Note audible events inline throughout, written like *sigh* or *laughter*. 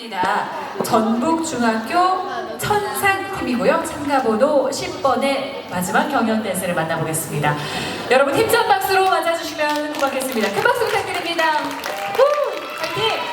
입니다. 전북중학교 천상팀이고요. 참가번호 10번의 마지막 경연 댄스를 만나보겠습니다. 여러분 힘찬 박수로 맞아주시면 고맙겠습니다. 큰 박수 부탁드립니다. 우! 파이팅!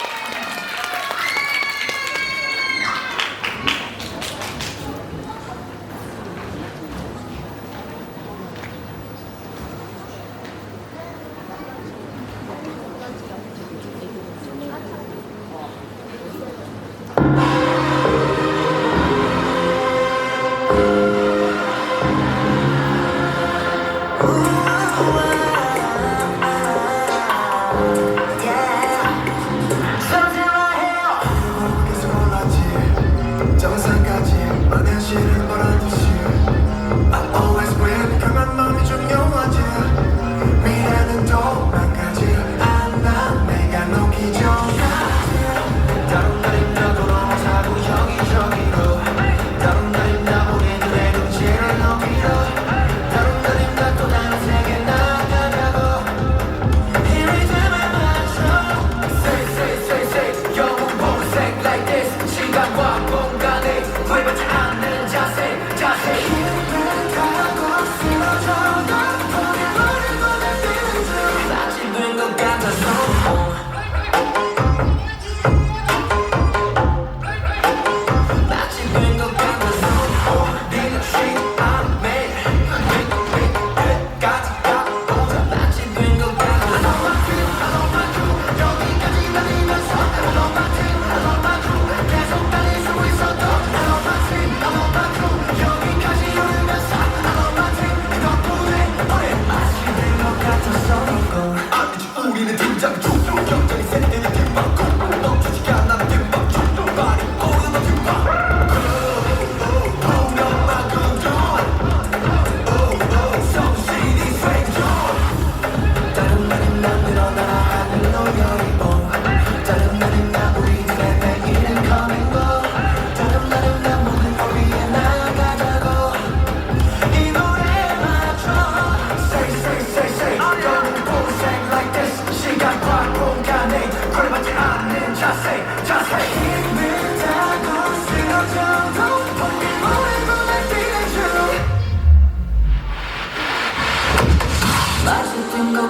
장충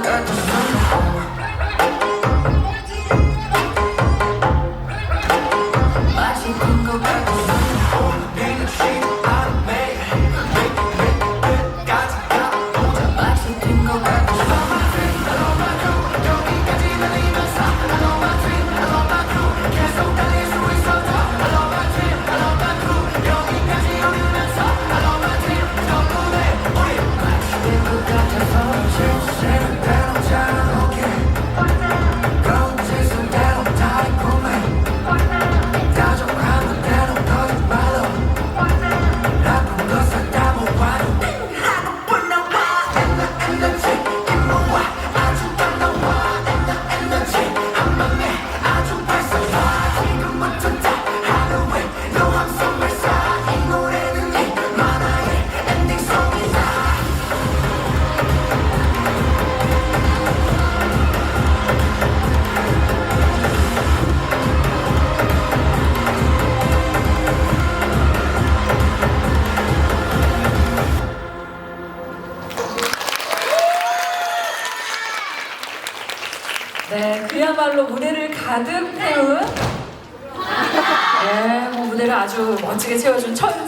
같았어 네, 그야말로 무대를 가득 태운. *laughs* 네, 뭐 무대를 아주 멋지게 채워준 천